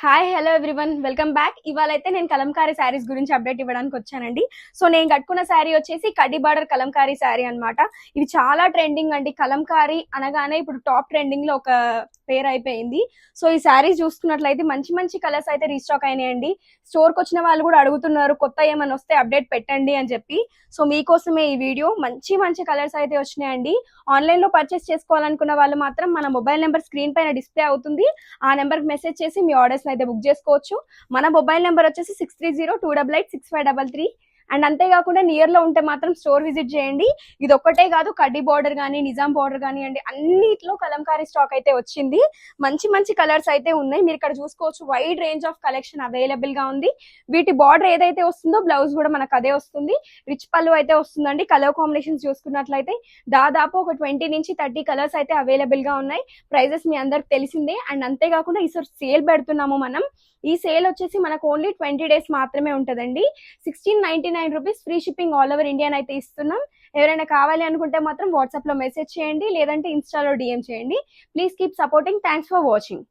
Hi hello everyone welcome back ఇవాళ అయితే నేను కలంకారీ శారీస్ గురించి అప్డేట్ ఇవ్వడానికి వచ్చానండి. సో నేను కట్టుకున్న శారీ వచ్చేసి కడ్డీ బార్డర్ కలంకారీ శారీ అన్నమాట. ఇది చాలా ట్రెండింగ్ అండి. కలంకారీ అనగానే ఇప్పుడు టాప్ ట్రెండింగ్లో ఒక పేరు అయిపోయింది. సో ఈ శారీస్ చూసుకున్నట్లయితే మంచి మంచి కలర్స్ అయితే రీస్టాక్ అయినాయండి. స్టోర్కి వచ్చిన వాళ్ళు కూడా అడుగుతున్నారు కొత్త ఏమైనా వస్తే అప్డేట్ పెట్టండి అని చెప్పి. సో మీకోసమే ఈ వీడియో మంచి మంచి కలర్స్ అయితే వచ్చినాయండి. ఆన్లైన్లో పర్చేస్ చేసుకోవాలనుకున్న వాళ్ళు మాత్రం మన మొబైల్ నెంబర్ స్క్రీన్ పైన డిస్ప్లే అవుతుంది. ఆ నెంబర్కి మెసేజ్ చేసి మీ ఆర్డర్స్ అయితే బుక్ చేసుకోవచ్చు. మన మొబైల్ నెంబర్ వచ్చేసి six three zero two double eight six five double three. And అంతేకాకుండా నియర్లో ఉంటే మాత్రం స్టోర్ విజిట్ చేయండి. ఇది ఒక్కటే కాదు కడ్డీ బార్డర్ కానీ నిజాం బార్డర్ కానివ్వండి అన్నిట్లో కలంకారీ స్టాక్ అయితే వచ్చింది. మంచి మంచి కలర్స్ అయితే ఉన్నాయి. మీరు ఇక్కడ చూసుకోవచ్చు వైడ్ రేంజ్ ఆఫ్ కలెక్షన్ అవైలబుల్గా ఉంది. వీటి బార్డర్ ఏదైతే వస్తుందో బ్లౌజ్ కూడా మనకు అదే వస్తుంది. రిచ్ పళ్ళు అయితే వస్తుందండి. కలర్ కాంబినేషన్స్ చూసుకున్నట్లయితే దాదాపు ఒక ట్వంటీ నుంచి థర్టీ కలర్స్ అయితే అవైలబుల్గా ఉన్నాయి. ప్రైజెస్ మీ అందరికి తెలిసిందే. అండ్ అంతేకాకుండా ఈసారి సేల్ పెడుతున్నాము మనం. ఈ సేల్ వచ్చేసి మనకు ఓన్లీ ట్వంటీ డేస్ మాత్రమే ఉంటుందండి. Sixteen ninety nine rupees free shipping all over India అయితే ఇస్తున్నాం. ఎవరైనా కావాలి అనుకుంటే మాత్రం వాట్సాప్లో మెసేజ్ చేయండి లేదంటే ఇన్స్టాలో డిఎం చేయండి. Please keep supporting. Thanks for watching.